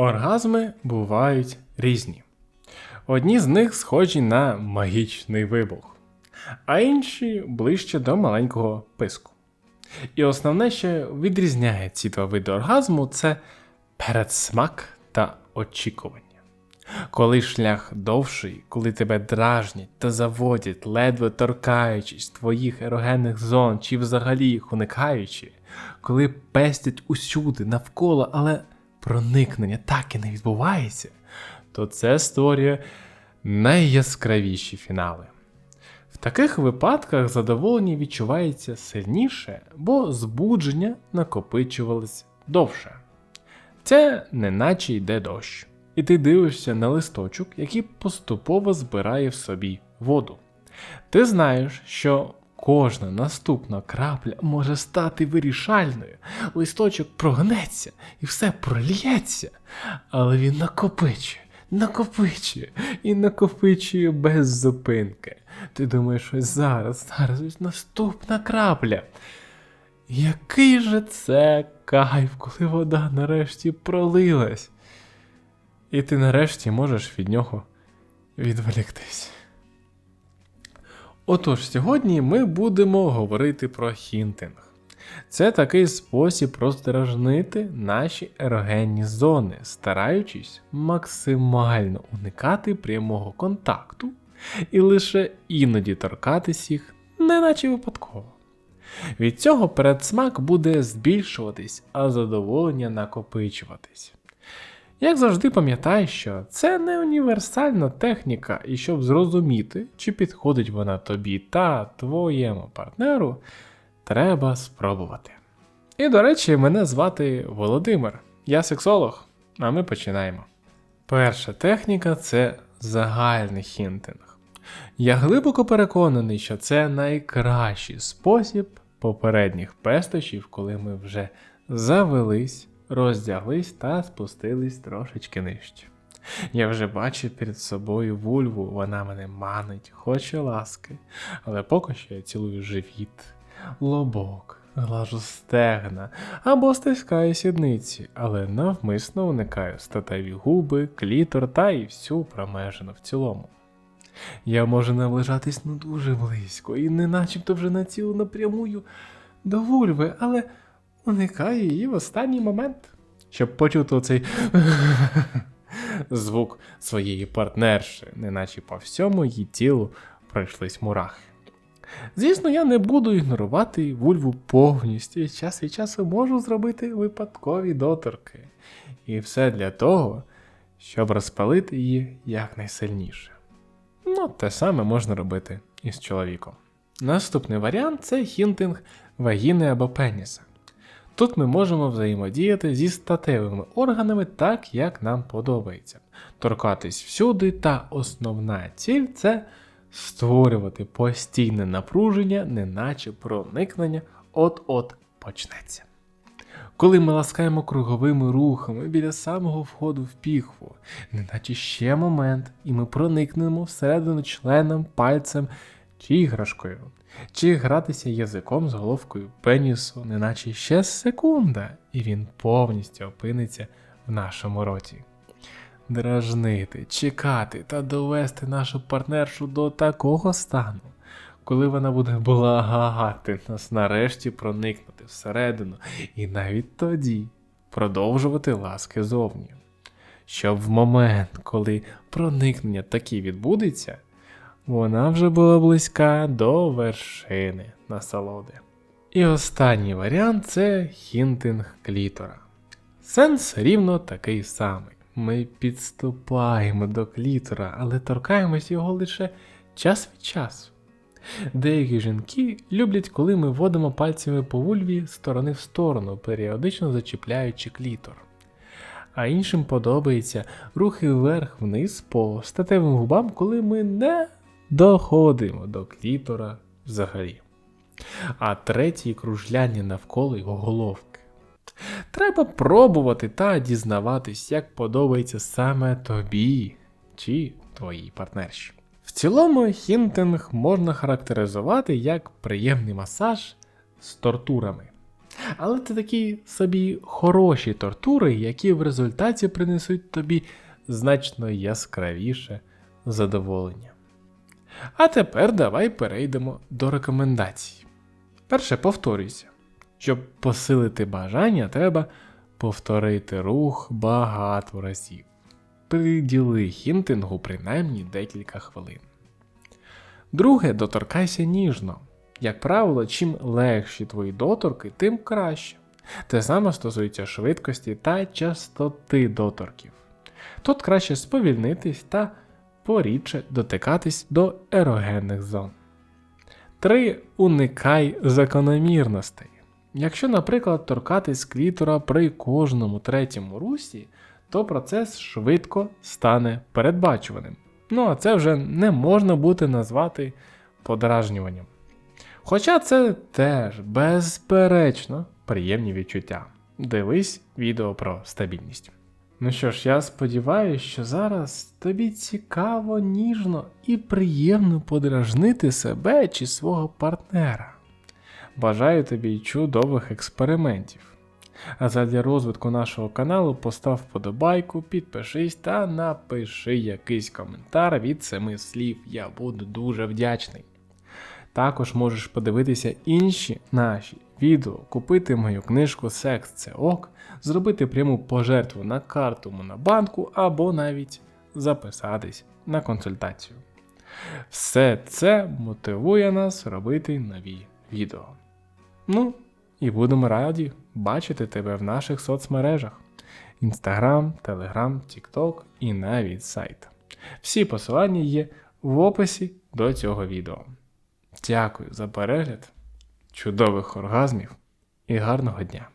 Оргазми бувають різні. Одні з них схожі на магічний вибух, а інші ближче до маленького писку. І основне, що відрізняє ці два види оргазму, це передсмак та очікування. Коли шлях довший, коли тебе дражнять та заводять, ледве торкаючись твоїх ерогенних зон чи взагалі їх уникаючи, коли пестять усюди навколо, але проникнення так і не відбувається, то це створює найяскравіші фінали. В таких випадках задоволення відчувається сильніше, бо збудження накопичувалось довше. Це неначе йде дощ, і ти дивишся на листочок, який поступово збирає в собі воду. Ти знаєш, що кожна наступна крапля може стати вирішальною, листочок прогнеться і все прольється, але він накопичує, накопичує і накопичує без зупинки. Ти думаєш, ось зараз, зараз ось наступна крапля. Який же це кайф, коли вода нарешті пролилась, і ти нарешті можеш від нього відволіктись. Отож, сьогодні ми будемо говорити про хінтинг. Це такий спосіб роздражнити наші ерогенні зони, стараючись максимально уникати прямого контакту і лише іноді торкатись їх, неначе випадково. Від цього передсмак буде збільшуватись, а задоволення накопичуватись. Як завжди пам'ятай, що це не універсальна техніка, і щоб зрозуміти, чи підходить вона тобі та твоєму партнеру, треба спробувати. І до речі, мене звати Володимир, я сексолог, а ми починаємо. Перша техніка це загальний хінтинг. Я глибоко переконаний, що це найкращий спосіб попередніх пестощів, коли ми вже завелись, роздяглись та спустились трошечки нижче. Я вже бачив перед собою вульву, вона мене манить, хоче ласки, але поки що я цілую живіт, лобок, глажу стегна або стискаю сідниці, але навмисно уникаю статеві губи, клітор та і всю промежину в цілому. Я можу наближатись ну дуже близько і не начебто вже націлу напрямую до вульви, але уникаю її в останній момент, щоб почути оцей звук своєї партнерши, неначе по всьому її тілу пройшлись мурахи. Звісно, я не буду ігнорувати вульву повністю і час від часу можу зробити випадкові доторки. І все для того, щоб розпалити її якнайсильніше. Ну, те саме можна робити і з чоловіком. Наступний варіант це хінтинг вагіни або пеніса. Тут ми можемо взаємодіяти зі статевими органами так, як нам подобається, торкатись всюди, та основна ціль це створювати постійне напруження, неначе проникнення от-от почнеться. Коли ми ласкаємо круговими рухами біля самого входу в піхву, неначе ще момент, і ми проникнемо всередину членом, пальцем чи іграшкою, чи гратися язиком з головкою пенісу, неначе ще секунда, і він повністю опиниться в нашому роті. Дражнити, чекати та довести нашу партнершу до такого стану, коли вона буде благати нас нарешті проникнути всередину, і навіть тоді продовжувати ласки зовні. Щоб в момент, коли проникнення таки відбудеться, вона вже була близька до вершини насолоди. І останній варіант це хінтинг клітора. Сенс рівно такий самий. Ми підступаємо до клітора, але торкаємось його лише час від часу. Деякі жінки люблять, коли ми водимо пальцями по вульві сторони в сторону, періодично зачіпляючи клітор. А іншим подобається рухи вверх-вниз по статевим губам, коли ми не доходимо до клітора взагалі. А третій кружляння навколо його головки. Треба пробувати та дізнаватись, як подобається саме тобі чи твоїй партнерші. В цілому, хінтинг можна характеризувати як приємний масаж з тортурами. Але це такі собі хороші тортури, які в результаті принесуть тобі значно яскравіше задоволення. А тепер давай перейдемо до рекомендацій. Перше, повторюйся. Щоб посилити бажання, треба повторити рух багато разів. Приділи хінтингу принаймні декілька хвилин. Друге, доторкайся ніжно. Як правило, чим легші твої доторки, тим краще. Те саме стосується швидкості та частоти доторків. Тут краще сповільнитись та порідше дотикатись до ерогенних зон. 3. Уникай закономірностей. Якщо, наприклад, торкатись клітора при кожному третьому русі, то процес швидко стане передбачуваним. Ну а це вже не можна буде назвати подражнюванням. Хоча це теж безперечно приємні відчуття. Дивись відео про стабільність. Ну що ж, я сподіваюся, що зараз тобі цікаво, ніжно і приємно подражнити себе чи свого партнера. Бажаю тобі чудових експериментів. А задля розвитку нашого каналу постав вподобайку, підпишись та напиши якийсь коментар від семи слів. Я буду дуже вдячний. Також можеш подивитися інші наші відео, купити мою книжку Секс це ок, зробити пряму пожертву на карту Монобанку або навіть записатись на консультацію. Все це мотивує нас робити нові відео. Ну, і будемо раді бачити тебе в наших соцмережах: Instagram, Telegram, TikTok і навіть сайт. Всі посилання є в описі до цього відео. Дякую за перегляд, чудових оргазмів і гарного дня!